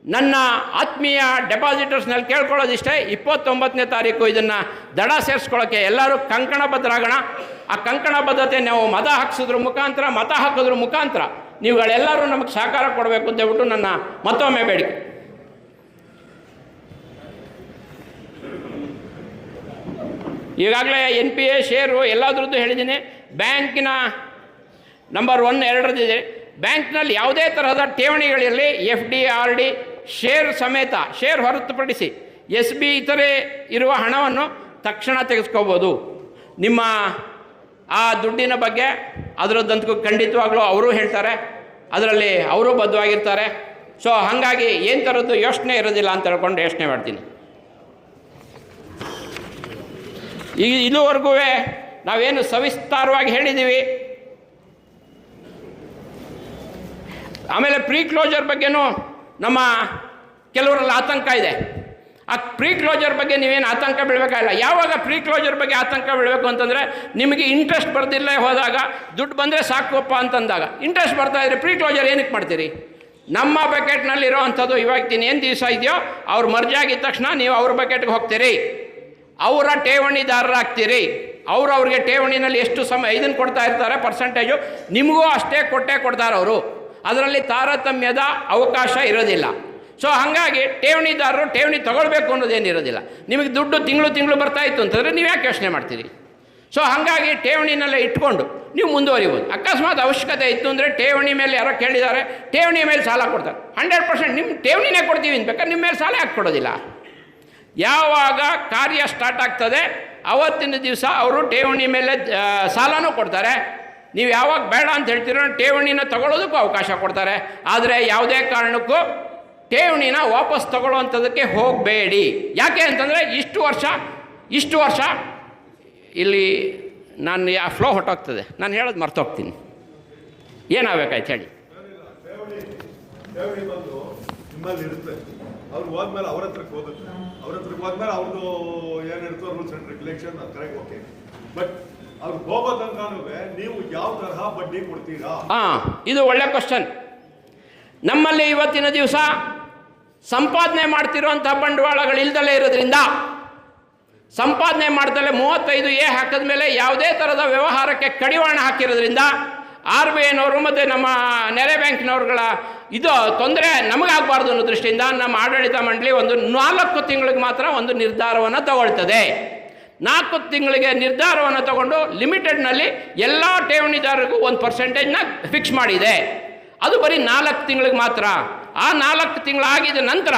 ನನ್ನ ಆತ್ಮೀಯ ಡೆಪಾಸಿಟರ್ಸ್ನಲ್ಲಿ ಕೇಳ್ಕೊಳ್ಳೋದಿಷ್ಟೇ, ಇಪ್ಪತ್ತೊಂಬತ್ತನೇ ತಾರೀಕು ಇದನ್ನು ದಡ ಸೇರಿಸ್ಕೊಳ್ಳೋಕ್ಕೆ ಎಲ್ಲರೂ ಕಂಕಣಬದ್ಧರಾಗೋಣ ಆ ಕಂಕಣಬದ್ಧತೆ ನಾವು ಮತ ಹಾಕ್ಸಿದ್ರ ಮುಖಾಂತರ, ಮತ ಹಾಕೋದ್ರ ಮುಖಾಂತರ ನೀವುಗಳೆಲ್ಲರೂ ನಮಗೆ ಸಹಕಾರ ಕೊಡಬೇಕು ಅಂತ ಹೇಳ್ಬಿಟ್ಟು ನನ್ನ ಮತ್ತೊಮ್ಮೆ ಬೇಡಿಕೆ. ಈಗಾಗಲೇ ಎನ್ ಪಿ ಎ ಶೇರು ಎಲ್ಲದ್ರದ್ದು ಹೇಳಿದ್ದೀನಿ. ಬ್ಯಾಂಕಿನ ನಂಬರ್ ಒನ್ ಎರಡರದಿದೆ ಬ್ಯಾಂಕ್ನಲ್ಲಿ ಯಾವುದೇ ತರಹದ ಠೇವಣಿಗಳಲ್ಲಿ F D, R D, share ಸಮೇತ, ಶೇರ್ ಹೊರತುಪಡಿಸಿ ಎಸ್ ಬಿ ಇತರೆ ಇರುವ ಹಣವನ್ನು ತಕ್ಷಣ ತೆಗೆಸ್ಕೋಬೋದು. ನಿಮ್ಮ ಆ ದುಡ್ಡಿನ ಬಗ್ಗೆ ಅದರದ್ದಂತೂ ಖಂಡಿತವಾಗ್ಲೂ ಅವರು ಹೇಳ್ತಾರೆ. ಅದರಲ್ಲಿ ಅವರು ಬದ್ಧವಾಗಿರ್ತಾರೆ. ಸೊ, ಹಾಗಾಗಿ ಏನು ಥರದ್ದು ಯೋಚನೆ ಇರೋದಿಲ್ಲ ಅಂತ ಹೇಳ್ಕೊಂಡು ಯೋಚನೆ ಮಾಡ್ತೀನಿ. ಈಗ ಇದುವರೆಗೂ ನಾವೇನು ಸವಿಸ್ತಾರವಾಗಿ ಹೇಳಿದ್ದೀವಿ ಆಮೇಲೆ ಪ್ರೀ ಕ್ಲೋಜರ್ ಬಗ್ಗೆನೂ ನಮ್ಮ ಕೆಲವರಲ್ಲಿ ಆತಂಕ ಇದೆ. ಆ ಪ್ರೀ ಕ್ಲೋಜರ್ ಬಗ್ಗೆ ನೀವೇನು ಆತಂಕ ಬೀಳಬೇಕಾಗಿಲ್ಲ. ಯಾವಾಗ ಪ್ರೀ ಕ್ಲೋಜರ್ ಬಗ್ಗೆ ಆತಂಕ ಬೀಳಬೇಕು ಅಂತಂದರೆ ನಿಮಗೆ ಇಂಟ್ರೆಸ್ಟ್ ಬರ್ದಿಲ್ಲ ಹೋದಾಗ, ದುಡ್ಡು ಬಂದರೆ ಸಾಕುವಪ್ಪ ಅಂತಂದಾಗ. ಇಂಟ್ರೆಸ್ಟ್ ಬರ್ತಾ ಇದ್ರೆ ಪ್ರೀ ಕ್ಲೋಜರ್ ಏನಕ್ಕೆ ಮಾಡ್ತೀರಿ? ನಮ್ಮ ಬಕೆಟ್ನಲ್ಲಿರೋ ಅಂಥದ್ದು ಇವಾಗ ಏನು ದಿವಸ ಇದೆಯೋ, ಅವ್ರು ಮರ್ಜಾಗಿದ್ದ ತಕ್ಷಣ ನೀವು ಅವ್ರ ಬಕೆಟ್ಗೆ ಹೋಗ್ತೀರಿ. ಅವರ ಠೇವಣಿದಾರರಾಗ್ತೀರಿ. ಅವರು ಅವ್ರಿಗೆ ಠೇವಣಿನಲ್ಲಿ ಎಷ್ಟು ಸಮಯ ಇದನ್ನು ಕೊಡ್ತಾ ಇರ್ತಾರೆ ಪರ್ಸೆಂಟೇಜು ನಿಮಗೂ ಅಷ್ಟೇ ಕೊಟ್ಟೇ ಕೊಡ್ತಾರೆ ಅವರು. ಅದರಲ್ಲಿ ತಾರತಮ್ಯದ ಅವಕಾಶ ಇರೋದಿಲ್ಲ. ಸೊ ಹಾಗಾಗಿ ಠೇವಣಿದಾರರು ಠೇವಣಿ ತಗೊಳ್ಬೇಕು ಅನ್ನೋದೇನಿರೋದಿಲ್ಲ ನಿಮಗೆ ದುಡ್ಡು ತಿಂಗಳು ತಿಂಗಳು ಬರ್ತಾ ಇತ್ತು ಅಂತಂದರೆ ನೀವು ಯಾಕೆ ಯೋಚನೆ ಮಾಡ್ತೀರಿ? ಸೊ ಹಾಗಾಗಿ ಠೇವಣಿನೆಲ್ಲ ಇಟ್ಕೊಂಡು ನೀವು ಮುಂದುವರಿಬೋದು. ಅಕಸ್ಮಾತ್ ಅವಶ್ಯಕತೆ ಇತ್ತು ಅಂದರೆ ಠೇವಣಿ ಮೇಲೆ ಯಾರೋ ಕೇಳಿದ್ದಾರೆ, ಠೇವಣಿ ಮೇಲೆ ಸಾಲ ಕೊಡ್ತಾರೆ. ಹಂಡ್ರೆಡ್ ಪರ್ಸೆಂಟ್ ನಿಮ್ಮ ಠೇವಣಿನೇ ಕೊಡ್ತೀವಿ ಅಂತ ಬೇಕಾದ್ರೆ ನಿಮ್ಮ ಮೇಲೆ ಸಾಲ ಯಾಕೆ ಕೊಡೋದಿಲ್ಲ? ಯಾವಾಗ ಕಾರ್ಯ ಸ್ಟಾರ್ಟ್ ಆಗ್ತದೆ, ಅವತ್ತಿನ ದಿವಸ ಅವರು ಠೇವಣಿ ಮೇಲೆ ಸಾಲನೂ ಕೊಡ್ತಾರೆ. ನೀವು ಯಾವಾಗ ಬೇಡ ಅಂತ ಹೇಳ್ತೀರೋ ಠೇವಣಿನ ತಗೊಳ್ಳೋದಕ್ಕೂ ಅವಕಾಶ ಕೊಡ್ತಾರೆ. ಆದರೆ ಯಾವುದೇ ಕಾರಣಕ್ಕೂ ಠೇವಣಿನ ವಾಪಸ್ ತಗೊಳ್ಳುವಂಥದ್ದಕ್ಕೆ ಹೋಗಬೇಡಿ. ಯಾಕೆ ಅಂತಂದರೆ ಇಷ್ಟು ವರ್ಷ ಇಷ್ಟು ವರ್ಷ ಇಲ್ಲಿ ನಾನು ಆ ಫ್ಲೋ ಹೊಟ್ಟೋಗ್ತದೆ ನಾನು ಹೇಳೋದು ಮರ್ತೋಗ್ತೀನಿ. ಏನಾಗಬೇಕಾಯ್ತು ಹೇಳಿ? ಅವ್ರು ಹೋದ್ಮೇಲೆ ಅವ್ರ ಹತ್ರಕ್ಕೆ ಹೋಗುತ್ತೆ. ಅವ್ರ ಹತ್ರಕ್ಕೆ ಹೋದ್ಮೇಲೆ ಅವ್ರದ್ದು ಏನಿರ್ತೋ rules and regulation correct okay but ಅವ್ರಿಗೆ ಹೋಗೋ ತನಕನೂ ನೀವು ಯಾವ ತರಹ ಬಡ್ಡಿ ಕೊಡ್ತೀರಾ? ಹಾಂ, ಇದು ಒಳ್ಳೆ ಕ್ವಶನ್ ನಮ್ಮಲ್ಲಿ ಇವತ್ತಿನ ದಿವಸ ಸಂಪಾದನೆ ಮಾಡ್ತಿರುವಂಥ ಬಂಡವಾಳಗಳಿಲ್ದಲೇ ಇರೋದ್ರಿಂದ ಸಂಪಾದನೆ ಮಾಡ್ದಲೇ ಮೂವತ್ತೈದು ಎ ಹಾಕಿದ ಮೇಲೆ ಯಾವುದೇ ಥರದ ವ್ಯವಹಾರಕ್ಕೆ ಕಡಿವಾಣ ಹಾಕಿರೋದ್ರಿಂದ ಆರ್ ಬಿ ಐನವರು ಮತ್ತು ನಮ್ಮ ನೆರೆ ಬ್ಯಾಂಕಿನವ್ರುಗಳ ಇದು ತೊಂದರೆ ನಮಗಾಗಬಾರ್ದು ಅನ್ನೋ ದೃಷ್ಟಿಯಿಂದ ನಮ್ಮ ಆಡಳಿತ ಮಂಡಳಿ ಒಂದು ನಾಲ್ಕು ತಿಂಗಳಿಗೆ ಮಾತ್ರ ಒಂದು ನಿರ್ಧಾರವನ್ನು ತಗೊಳ್ತದೆ. ನಾಲ್ಕು ತಿಂಗಳಿಗೆ ನಿರ್ಧಾರವನ್ನು ತಗೊಂಡು ಲಿಮಿಟೆಡ್ನಲ್ಲಿ ಎಲ್ಲ ಠೇವಣಿದಾರರಿಗೂ ಒಂದು ಪರ್ಸೆಂಟೇಜ್ನ ಫಿಕ್ಸ್ ಮಾಡಿದೆ. ಅದು ಬರೀ ನಾಲ್ಕು ತಿಂಗಳಿಗೆ ಮಾತ್ರ. ಆ ನಾಲ್ಕು ತಿಂಗಳಾಗಿದ ನಂತರ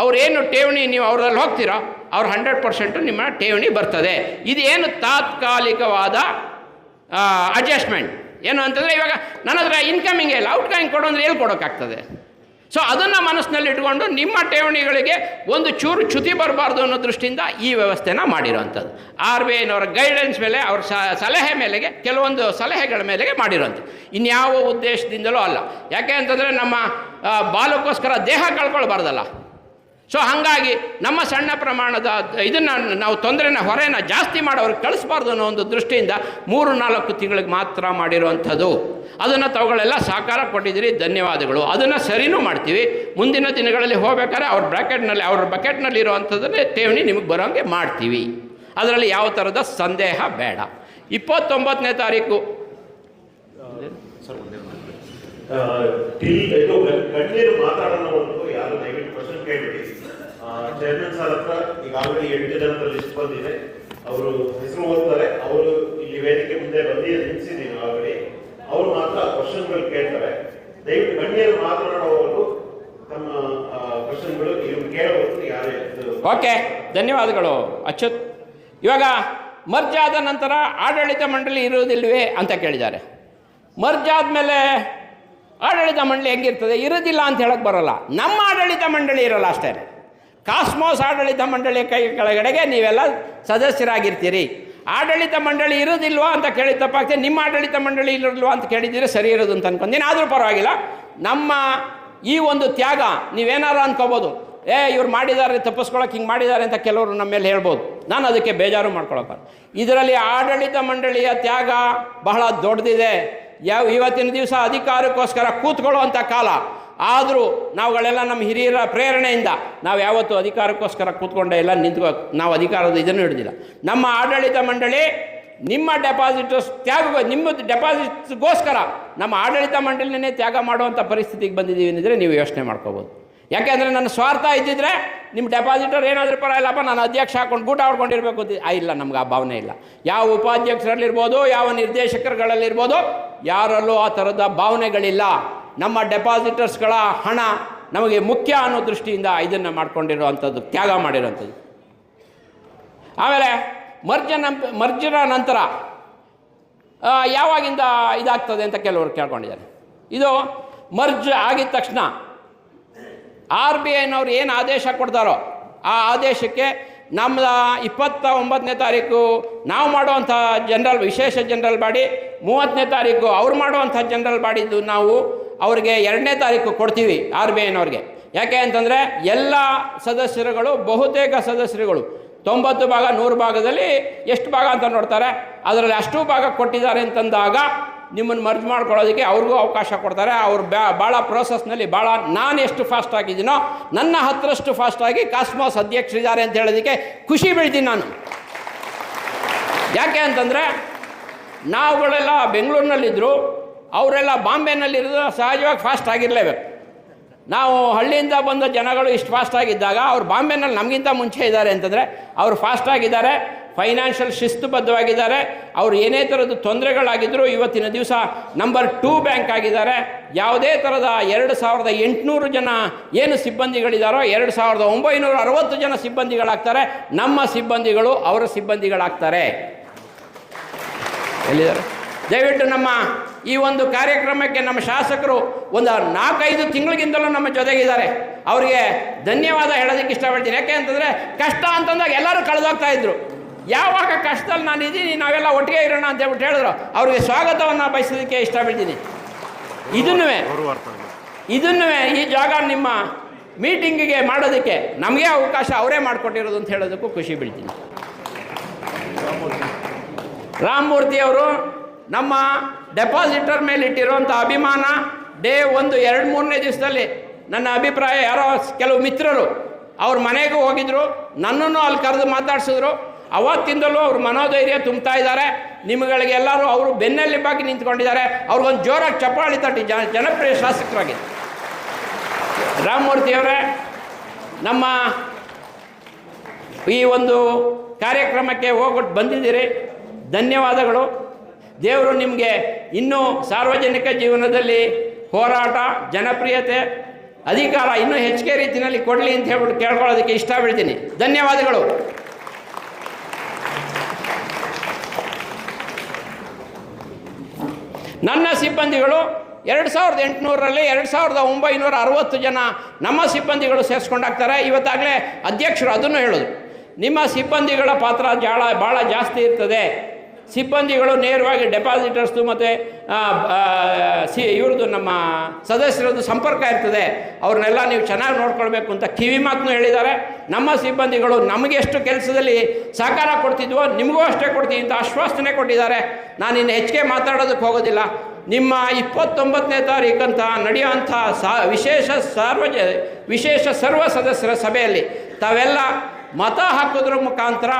ಅವರೇನು ಠೇವಣಿ ನೀವು ಅವರಲ್ಲಿ ಹೋಗ್ತೀರೋ ಅವ್ರು ಹಂಡ್ರೆಡ್ ಪರ್ಸೆಂಟು ನಿಮ್ಮ ಠೇವಣಿ ಬರ್ತದೆ. ಇದೇನು ತಾತ್ಕಾಲಿಕವಾದ ಅಡ್ಜಸ್ಟ್ಮೆಂಟ್ ಏನು ಅಂತಂದರೆ ಇವಾಗ ನನ್ನ ಹತ್ರ ಇನ್ಕಮಿಂಗ್ ಇಲ್ಲ ಔಟ್ ಗೋಯಿಂಗ್ ಕೊಡು ಅಂದರೆ ಎಲ್ಲಿ ಕೊಡೋಕ್ಕಾಗ್ತದೆ? ಸೊ ಅದನ್ನು ಮನಸ್ಸಿನಲ್ಲಿ ಇಟ್ಕೊಂಡು ನಿಮ್ಮ ಠೇವಣಿಗಳಿಗೆ ಒಂದು ಚೂರು ಚ್ಯುತಿ ಬರಬಾರ್ದು ಅನ್ನೋ ದೃಷ್ಟಿಯಿಂದ ಈ ವ್ಯವಸ್ಥೆನ ಮಾಡಿರೋವಂಥದ್ದು ಆರ್ ಬಿ ಐನವರ ಗೈಡೆನ್ಸ್ ಮೇಲೆ, ಅವ್ರ ಸಲಹೆ ಮೇಲೆಗೆ, ಕೆಲವೊಂದು ಸಲಹೆಗಳ ಮೇಲೆಗೆ ಮಾಡಿರೋಂಥದ್ದು. ಇನ್ಯಾವ ಉದ್ದೇಶದಿಂದಲೂ ಅಲ್ಲ. ಯಾಕೆ ಅಂತಂದರೆ ನಮ್ಮ ಬಾಲಕ್ಕೋಸ್ಕರ ದೇಹ ಕಳ್ಕೊಳ್ಬಾರ್ದಲ್ಲ. ಸೊ ಹಾಗಾಗಿ ನಮ್ಮ ಸಣ್ಣ ಪ್ರಮಾಣದ ಇದನ್ನು ನಾವು ತೊಂದರೆನ ಹೊರೆನ ಜಾಸ್ತಿ ಮಾಡೋರು ಕಳಿಸ್ಬಾರ್ದು ಅನ್ನೋ ಒಂದು ದೃಷ್ಟಿಯಿಂದ ಮೂರು, ನಾಲ್ಕು ತಿಂಗಳಿಗೆ ಮಾತ್ರ ಮಾಡಿರುವಂಥದ್ದು. ಅದನ್ನು ತಾವುಗಳೆಲ್ಲ ಸಹಕಾರ ಕೊಟ್ಟಿದ್ದೀರಿ, ಧನ್ಯವಾದಗಳು. ಅದನ್ನು ಸರಿನೂ ಮಾಡ್ತೀವಿ. ಮುಂದಿನ ದಿನಗಳಲ್ಲಿ ಹೋಗ್ಬೇಕಾದ್ರೆ ಅವ್ರ ಬ್ರ್ಯಾಕೆಟ್ನಲ್ಲಿ ಅವ್ರ ಬಕೆಟ್ನಲ್ಲಿ ಇರುವಂಥದ್ದನ್ನೇ ಠೇವಣಿ ನಿಮಗೆ ಬರೋಂಗೆ ಮಾಡ್ತೀವಿ. ಅದರಲ್ಲಿ ಯಾವ ಥರದ ಸಂದೇಹ ಬೇಡ. ಇಪ್ಪತ್ತೊಂಬತ್ತನೇ ತಾರೀಕು ಟಿಲ್ ಗಣ್ಯರು ಮಾತಾಡೋಣವರೆಗೂ ಯಾರು ದಯವಿಟ್ಟು ಕ್ವಶನ್ ಕೇಳ್ಬಿಡಿ. ಚೇರ್ಮನ್ ಸರ್ ಹತ್ರ ಆಲ್ರೆಡಿ ಎಂಟು ಜನರ ಲಿಸ್ಟ್ ಬಂದಿದೆ. ಅವರು ಹೆಸರು ಓದ್ತಾರೆ. ಅವರು ಇಲ್ಲಿ ವೇದಿಕೆ ಮುಂದೆ ಬಂದು ನಿಲ್ಸಿದ್ದೀನಿ ಆಲ್ರೆಡಿ. ಅವರು ಮಾತ್ರ ಕ್ವಶನ್ಗಳು ಕೇಳ್ತಾರೆ. ದಯವಿಟ್ಟು ಗಣ್ಯರು ಮಾತನಾಡುವವರು ತಮ್ಮ ಕ್ವಶನ್ಗಳು ಇವ್ರು ಕೇಳಬಹುದು ಯಾರು ಓಕೆ, ಧನ್ಯವಾದಗಳು. ಅಚ್ಯುತ್, ಇವಾಗ ಮರ್ಜ್ ಆದ ನಂತರ ಆಡಳಿತ ಮಂಡಳಿ ಇರುವುದಿಲ್ವೇ ಅಂತ ಕೇಳಿದ್ದಾರೆ. ಮರ್ಜ್ ಆದಮೇಲೆ ಆಡಳಿತ ಮಂಡಳಿ ಹೆಂಗಿರ್ತದೆ? ಇರೋದಿಲ್ಲ ಅಂತ ಹೇಳಕ್ಕೆ ಬರೋಲ್ಲ. ನಮ್ಮ ಆಡಳಿತ ಮಂಡಳಿ ಇರೋಲ್ಲ ಅಷ್ಟೇ. ಕಾಸ್ಮೋಸ್ ಆಡಳಿತ ಮಂಡಳಿ ಕೈ ಕೆಳಗಡೆಗೆ ನೀವೆಲ್ಲ ಸದಸ್ಯರಾಗಿರ್ತೀರಿ. ಆಡಳಿತ ಮಂಡಳಿ ಇರೋದಿಲ್ವಾ ಅಂತ ಕೇಳಿದ ತಪ್ಪಾಗ್ತದೆ. ನಿಮ್ಮ ಆಡಳಿತ ಮಂಡಳಿ ಇರೋದಿಲ್ವಾ ಅಂತ ಕೇಳಿದ್ದೀರಿ, ಸರಿ ಇರೋದು ಅಂತ ಅನ್ಕೊಂತೀನಿ. ಆದರೂ ಪರವಾಗಿಲ್ಲ. ನಮ್ಮ ಈ ಒಂದು ತ್ಯಾಗ ನೀವೇನಾರು ಅನ್ಕೋಬೋದು. ಏ, ಇವ್ರು ಮಾಡಿದ್ದಾರೆ ತಪ್ಪಿಸ್ಕೊಳಕ್ಕೆ ಹಿಂಗೆ ಮಾಡಿದ್ದಾರೆ ಅಂತ ಕೆಲವರು ನಮ್ಮ ಮೇಲೆ ಹೇಳ್ಬೋದು. ನಾನು ಅದಕ್ಕೆ ಬೇಜಾರು ಮಾಡ್ಕೊಳಕ್ಕೆ ಇದರಲ್ಲಿ ಆಡಳಿತ ಮಂಡಳಿಯ ತ್ಯಾಗ ಬಹಳ ದೊಡ್ಡದಿದೆ. ಯಾವ ಇವತ್ತಿನ ದಿವಸ ಅಧಿಕಾರಕ್ಕೋಸ್ಕರ ಕೂತ್ಕೊಳ್ಳುವಂಥ ಕಾಲ. ಆದರೂ ನಾವುಗಳೆಲ್ಲ ನಮ್ಮ ಹಿರಿಯರ ಪ್ರೇರಣೆಯಿಂದ ನಾವು ಯಾವತ್ತೂ ಅಧಿಕಾರಕ್ಕೋಸ್ಕರ ಕೂತ್ಕೊಂಡೇ ಇಲ್ಲ, ನಿಂತ್ಕೊ, ನಾವು ಅಧಿಕಾರದ ಇದನ್ನು ಹಿಡಿದಿಲ್ಲ. ನಮ್ಮ ಆಡಳಿತ ಮಂಡಳಿ ನಿಮ್ಮ ಡೆಪಾಸಿಟ್ಸ್ ತ್ಯಾಗ ನಿಮ್ಮ ಡೆಪಾಸಿಟ್ಸ್ಗೋಸ್ಕರ ನಮ್ಮ ಆಡಳಿತ ಮಂಡಳಿನೇ ತ್ಯಾಗ ಮಾಡುವಂಥ ಪರಿಸ್ಥಿತಿಗೆ ಬಂದಿದ್ದೀವಿ ಅಂದರೆ ನೀವು ಯೋಚನೆ ಮಾಡ್ಕೋಬೋದು. ಯಾಕೆಂದರೆ ನನ್ನ ಸ್ವಾರ್ಥ ಇದ್ದಿದ್ರೆ ನಿಮ್ಮ ಡೆಪಾಸಿಟರ್ ಏನಾದರೂ ಪರವಾಗಿಲ್ಲಪ್ಪ ನಾನು ಅಧ್ಯಕ್ಷ ಹಾಕೊಂಡು ಗೂಟ ಹೊಡ್ಕೊಂಡಿರ್ಬೇಕು ಅಂತ. ಇಲ್ಲ, ನಮ್ಗೆ ಆ ಭಾವನೆ ಇಲ್ಲ. ಯಾವ ಉಪಾಧ್ಯಕ್ಷರಲ್ಲಿರ್ಬೋದು, ಯಾವ ನಿರ್ದೇಶಕರುಗಳಲ್ಲಿರ್ಬೋದು, ಯಾರಲ್ಲೂ ಆ ಥರದ ಭಾವನೆಗಳಿಲ್ಲ. ನಮ್ಮ ಡೆಪಾಸಿಟರ್ಸ್ಗಳ ಹಣ ನಮಗೆ ಮುಖ್ಯ ಅನ್ನೋ ದೃಷ್ಟಿಯಿಂದ ಇದನ್ನು ಮಾಡ್ಕೊಂಡಿರುವಂಥದ್ದು, ತ್ಯಾಗ ಮಾಡಿರೋವಂಥದ್ದು. ಆಮೇಲೆ ಮರ್ಜನ ಮರ್ಜನ ನಂತರ ಯಾವಾಗಿಂದ ಇದಾಗ್ತದೆ ಅಂತ ಕೆಲವರು ಕೇಳ್ಕೊಂಡಿದ್ದಾರೆ. ಇದು ಮರ್ಜ್ ಆಗಿದ ತಕ್ಷಣ ಆರ್ ಬಿ ಐನವ್ರು ಏನು ಆದೇಶ ಕೊಡ್ತಾರೋ ಆ ಆದೇಶಕ್ಕೆ ನಮ್ಮ ಇಪ್ಪತ್ತ ಒಂಬತ್ತನೇ ತಾರೀಕು ನಾವು ಮಾಡುವಂಥ ಜನರಲ್, ವಿಶೇಷ ಜನರಲ್ ಬಾಡಿ, ಮೂವತ್ತನೇ ತಾರೀಕು ಅವ್ರು ಮಾಡುವಂಥ ಜನರಲ್ ಬಾಡಿದ್ದು ನಾವು ಅವ್ರಿಗೆ ಎರಡನೇ ತಾರೀಕು ಕೊಡ್ತೀವಿ ಆರ್ ಬಿ ಐನವ್ರಿಗೆ. ಯಾಕೆ ಅಂತಂದರೆ ಎಲ್ಲ ಸದಸ್ಯರುಗಳು, ಬಹುತೇಕ ಸದಸ್ಯರುಗಳು, ತೊಂಬತ್ತು ಭಾಗ ನೂರು ಭಾಗದಲ್ಲಿ ಎಷ್ಟು ಭಾಗ ಅಂತ ನೋಡ್ತಾರೆ. ಅದರಲ್ಲಿ ಅಷ್ಟು ಭಾಗ ಕೊಟ್ಟಿದ್ದಾರೆ ಅಂತಂದಾಗ ನಿಮ್ಮನ್ನು ಮರ್ಜ್ ಮಾಡ್ಕೊಳ್ಳೋದಕ್ಕೆ ಅವ್ರಿಗೂ ಅವಕಾಶ ಕೊಡ್ತಾರೆ. ಅವ್ರು ಬ್ಯಾ, ಭಾಳ ಪ್ರೋಸೆಸ್ನಲ್ಲಿ ಭಾಳ ನಾನು ಎಷ್ಟು ಫಾಸ್ಟ್ ಆಗಿದ್ದೀನೋ, ನನ್ನ ಹತ್ರಷ್ಟು ಫಾಸ್ಟಾಗಿ ಕಾಸ್ಮೋಸ್ ಅಧ್ಯಕ್ಷರಿದ್ದಾರೆ ಅಂತ ಹೇಳೋದಕ್ಕೆ ಖುಷಿ ಬೀಳ್ತೀನಿ ನಾನು. ಯಾಕೆ ಅಂತಂದರೆ, ನಾವುಗಳೆಲ್ಲ ಬೆಂಗಳೂರಿನಲ್ಲಿದ್ದರು ಅವರೆಲ್ಲ ಬಾಂಬೆನಲ್ಲಿರೋದು ಸಹಜವಾಗಿ ಫಾಸ್ಟ್ ಆಗಿರಲೇಬೇಕು. ನಾವು ಹಳ್ಳಿಯಿಂದ ಬಂದ ಜನಗಳು ಇಷ್ಟು ಫಾಸ್ಟ್ ಆಗಿದ್ದಾಗ, ಅವ್ರು ಬಾಂಬೆನಲ್ಲಿ ನಮಗಿಂತ ಮುಂಚೆ ಇದ್ದಾರೆ ಅಂತಂದರೆ, ಅವರು ಫಾಸ್ಟ್ ಆಗಿದ್ದಾರೆ. ಫೈನಾನ್ಷಿಯಲ್ ಶಿಸ್ತುಬದ್ಧವಾಗಿದ್ದಾರೆ. ಅವ್ರು ಏನೇ ಥರದ ತೊಂದರೆಗಳಾಗಿದ್ದರೂ ಇವತ್ತಿನ ದಿವಸ ನಂಬರ್ ಟೂ ಬ್ಯಾಂಕ್ ಆಗಿದ್ದಾರೆ. ಯಾವುದೇ ಥರದ ಎರಡು ಸಾವಿರದ ಎಂಟುನೂರು ಜನ ಏನು ಸಿಬ್ಬಂದಿಗಳಿದ್ದಾರೋ ಎರಡು ಸಾವಿರದ ಒಂಬೈನೂರ ಅರವತ್ತು ಜನ ಸಿಬ್ಬಂದಿಗಳಾಗ್ತಾರೆ. ನಮ್ಮ ಸಿಬ್ಬಂದಿಗಳು ಅವರ ಸಿಬ್ಬಂದಿಗಳಾಗ್ತಾರೆ. ಎಲ್ಲಿದ್ದಾರೆ? ದಯವಿಟ್ಟು ನಮ್ಮ ಈ ಒಂದು ಕಾರ್ಯಕ್ರಮಕ್ಕೆ ನಮ್ಮ ಶಾಸಕರು ಒಂದು ನಾಲ್ಕೈದು ತಿಂಗಳಿಗಿಂತಲೂ ನಮ್ಮ ಜೊತೆಗಿದ್ದಾರೆ. ಅವರಿಗೆ ಧನ್ಯವಾದ ಹೇಳೋದಕ್ಕೆ ಇಷ್ಟಪಡ್ತೀನಿ. ಯಾಕೆ ಅಂತಂದರೆ ಕಷ್ಟ ಅಂತಂದಾಗ ಎಲ್ಲರೂ ಕಳೆದೋಗ್ತಾ ಇದ್ರು. ಯಾವಾಗ ಕಷ್ಟದಲ್ಲಿ ನಾನು ಇದ್ದೀನಿ, ನಾವೆಲ್ಲ ಒಟ್ಟಿಗೆ ಇರೋಣ ಅಂತ ಹೇಳ್ಬಿಟ್ಟು ಹೇಳಿದ್ರು. ಅವ್ರಿಗೆ ಸ್ವಾಗತವನ್ನು ಬಯಸೋದಕ್ಕೆ ಇಷ್ಟಪಡ್ತೀನಿ. ಇದನ್ನೂ ಇದನ್ನೂ ಈ ಜಾಗ ನಿಮ್ಮ ಮೀಟಿಂಗಿಗೆ ಮಾಡೋದಕ್ಕೆ ನಮಗೆ ಅವಕಾಶ ಅವರೇ ಮಾಡಿಕೊಟ್ಟಿರೋದು ಅಂತ ಹೇಳೋದಕ್ಕೂ ಖುಷಿ ಬೀಳ್ತೀನಿ. ರಾಮಮೂರ್ತಿ ಅವರು ನಮ್ಮ ಡೆಪಾಸಿಟರ್ ಮೇಲೆ ಇಟ್ಟಿರುವಂಥ ಅಭಿಮಾನ ಡೇ ಒಂದು ಎರಡು ಮೂರನೇ ದಿವಸದಲ್ಲಿ ನನ್ನ ಅಭಿಪ್ರಾಯ ಯಾರೋ ಕೆಲವು ಮಿತ್ರರು ಅವ್ರ ಮನೆಗೂ ಹೋಗಿದ್ರು, ನನ್ನನ್ನು ಅಲ್ಲಿ ಕರೆದು ಮಾತಾಡ್ಸಿದ್ರು. ಅವತ್ತಿಂದಲೂ ಅವ್ರ ಮನೋಧೈರ್ಯ ತುಂಬ್ತಾ ಇದ್ದಾರೆ. ನಿಮ್ಮಗಳಿಗೆಲ್ಲರೂ ಅವರು ಬೆನ್ನಲ್ಲಿ ಬಾಗಿ ನಿಂತ್ಕೊಂಡಿದ್ದಾರೆ. ಅವ್ರಿಗೊಂದು ಜೋರಾಗಿ ಚಪ್ಪಾಳಿ ತಟ್ಟಿ ಜನ ಜನಪ್ರಿಯ ಶಾಸಕರಾಗಿ. ರಾಮಮೂರ್ತಿಯವರೇ ನಮ್ಮ ಈ ಒಂದು ಕಾರ್ಯಕ್ರಮಕ್ಕೆ ಹೋಗ್ಬಿಟ್ಟು ಬಂದಿದ್ದೀರಿ. ಧನ್ಯವಾದಗಳು. ದೇವರು ನಿಮಗೆ ಇನ್ನೂ ಸಾರ್ವಜನಿಕ ಜೀವನದಲ್ಲಿ ಹೋರಾಟ, ಜನಪ್ರಿಯತೆ, ಅಧಿಕಾರ ಇನ್ನೂ ಹೆಚ್ಚಿಗೆ ರೀತಿಯಲ್ಲಿ ಕೊಡಲಿ ಅಂತ ಹೇಳ್ಬಿಟ್ಟು ಕೇಳ್ಕೊಳ್ಳೋದಕ್ಕೆ ಇಷ್ಟ ಬೀಳ್ತೀನಿ ಧನ್ಯವಾದಗಳು. ನನ್ನ ಸಿಬ್ಬಂದಿಗಳು ಎರಡು ಸಾವಿರದ ಎಂಟುನೂರರಲ್ಲಿ ಎರಡು ಸಾವಿರದ ಒಂಬೈನೂರ ಅರವತ್ತು ಜನ ನಮ್ಮ ಸಿಬ್ಬಂದಿಗಳು ಸೇರಿಸ್ಕೊಂಡಾಗ್ತಾರೆ. ಇವತ್ತಾಗಲೇ ಅಧ್ಯಕ್ಷರು ಅದನ್ನು ಹೇಳೋದು. ನಿಮ್ಮ ಸಿಬ್ಬಂದಿಗಳ ಪಾತ್ರ ಜಾಳ ಭಾಳ ಜಾಸ್ತಿ ಇರ್ತದೆ. ಸಿಬ್ಬಂದಿಗಳು ನೇರವಾಗಿ ಡೆಪಾಸಿಟರ್ಸ್ದು ಮತ್ತು ಸಿ, ಇವ್ರದ್ದು ನಮ್ಮ ಸದಸ್ಯರದ್ದು ಸಂಪರ್ಕ ಇರ್ತದೆ. ಅವ್ರನ್ನೆಲ್ಲ ನೀವು ಚೆನ್ನಾಗಿ ನೋಡ್ಕೊಳ್ಬೇಕು ಅಂತ ಕಿವಿ ಮಾತನ್ನು ಹೇಳಿದ್ದಾರೆ. ನಮ್ಮ ಸಿಬ್ಬಂದಿಗಳು ನಮಗೆ ಎಷ್ಟು ಕೆಲಸದಲ್ಲಿ ಸಹಕಾರ ಕೊಡ್ತಿದ್ವೋ ನಿಮಗೂ ಅಷ್ಟೇ ಕೊಡ್ತೀವಿ ಅಂತ ಆಶ್ವಾಸನೆ ಕೊಟ್ಟಿದ್ದಾರೆ. ನಾನು ಇನ್ನು ಹೆಚ್ಚಿಗೆ ಮಾತಾಡೋದಕ್ಕೆ ಹೋಗೋದಿಲ್ಲ. ನಿಮ್ಮ ಇಪ್ಪತ್ತೊಂಬತ್ತನೇ ತಾರೀಕಂತ ನಡೆಯುವಂಥ ಸಾ, ವಿಶೇಷ ಸಾರ್ವಜ, ವಿಶೇಷ ಸರ್ವ ಸದಸ್ಯರ ಸಭೆಯಲ್ಲಿ ತಾವೆಲ್ಲ ಮತ ಹಾಕೋದ್ರ ಮುಖಾಂತರ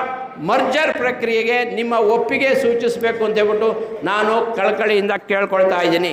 ಮರ್ಜರ್ ಪ್ರಕ್ರಿಯೆಗೆ ನಿಮ್ಮ ಒಪ್ಪಿಗೆ ಸೂಚಿಸಬೇಕು ಅಂತ ಹೇಳ್ಬಿಟ್ಟು ನಾನು ಕಳಕಳಿಯಿಂದ ಕೇಳ್ಕೊಳ್ತಾ ಇದ್ದೀನಿ.